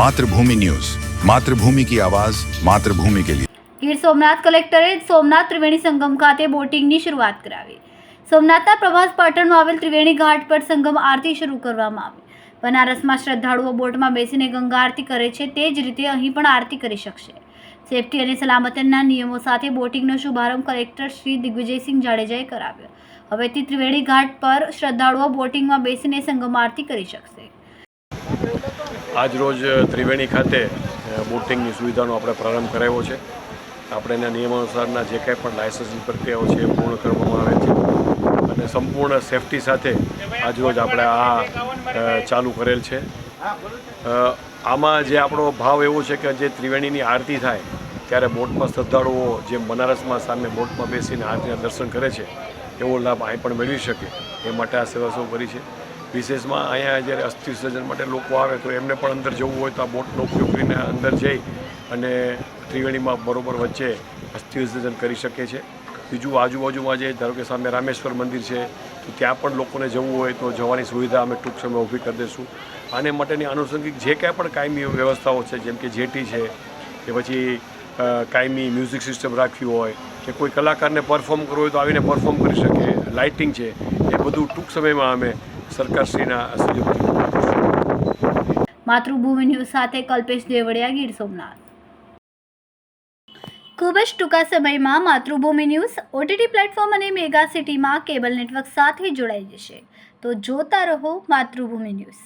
Mathrubhumi news Mathrubhumi કી આવાજ માતૃભૂમિ કે લીએ ગીર સોમનાથ કલેક્ટરે સોમનાથ ત્રિવેણી સંગમ ખાતે બોટિંગની શરૂઆત કરાવી. સોમનાથના પ્રભાસ પાટણમાં આવેલ ત્રિવેણી ઘાટ પર સંગમ આરતી શરૂ કરવામાં આવી. બનારસમાં શ્રદ્ધાળુઓ બોટમાં બેસીને ગંગા આરતી કરે છે, તે જ રીતે અહીં પણ આરતી કરી શકશે. સેફટી અને સલામતીના નિયમો સાથે બોટિંગનો શુભારંભ કલેક્ટર શ્રી દિગ્વિજયસિંહ જાડેજાએ કરાવ્યો. હવેથી ત્રિવેણી ઘાટ પર શ્રદ્ધાળુઓ બોટિંગમાં બેસીને સંગમ આરતી કરી શકશે. આજ રોજ ત્રિવેણી ખાતે બોટિંગની સુવિધાનો આપણે પ્રારંભ કરાવ્યો છે. આપણે એના નિયમાનુસારના જે કાંઈ પણ લાયસન્સની પ્રક્રિયાઓ છે એ પૂર્ણ કરવામાં આવે છે. અને સંપૂર્ણ સેફટી સાથે આજરોજ આપણે આ ચાલુ કરેલ છે. આમાં જે આપણો ભાવ એવો છે કે જે ત્રિવેણીની આરતી થાય, ત્યારે બોટમાં શ્રદ્ધાળુઓ જેમ બનારસમાં સામે બોટમાં બેસીને આરતીના દર્શન કરે છે, એવો લાભ અહીં પણ મેળવી શકે. એ માટે આ સેવા શું કરી છે. વિશેષમાં અહીંયા જ્યારે અસ્થિ વિસર્જન માટે લોકો આવે તો એમને પણ અંદર જવું હોય તો આ બોટનો ઉપયોગ કરીને અંદર જઈ અને ત્રિવેણીમાં બરોબર વચ્ચે અસ્થિ વિસર્જન કરી શકે છે. બીજું આજુબાજુમાં જે ધારો કે સામે રામેશ્વર મંદિર છે, તો ત્યાં પણ લોકોને જવું હોય તો જવાની સુવિધા અમે ટૂંક સમયમાં ઊભી કરી દઈશું. આને માટેની આનુષંગિક જે કાંઈ પણ કાયમી વ્યવસ્થાઓ છે, જેમ કે જેટી છે, કે પછી કાયમી મ્યુઝિક સિસ્ટમ રાખવી હોય, કે કોઈ કલાકારને પરફોર્મ કરવું હોય તો આવીને પરફોર્મ કરી શકે, લાઇટિંગ છે, એ બધું ટૂંક સમયમાં અમે સરકારશ્રીના સહયોગથી. માતૃભૂમિ ન્યૂઝ સાથે કલ્પેશ દેવડિયા, ગીર સોમનાથ. ખૂબ જ ટૂંકા સમયમાં માતૃભૂમિ ન્યૂઝ ઓટીટી પ્લેટફોર્મ અને મેગા સિટીમાં કેબલ નેટવર્ક સાથે જોડાઈ જશે. તો જોતા રહો માતૃભૂમિ ન્યૂઝ.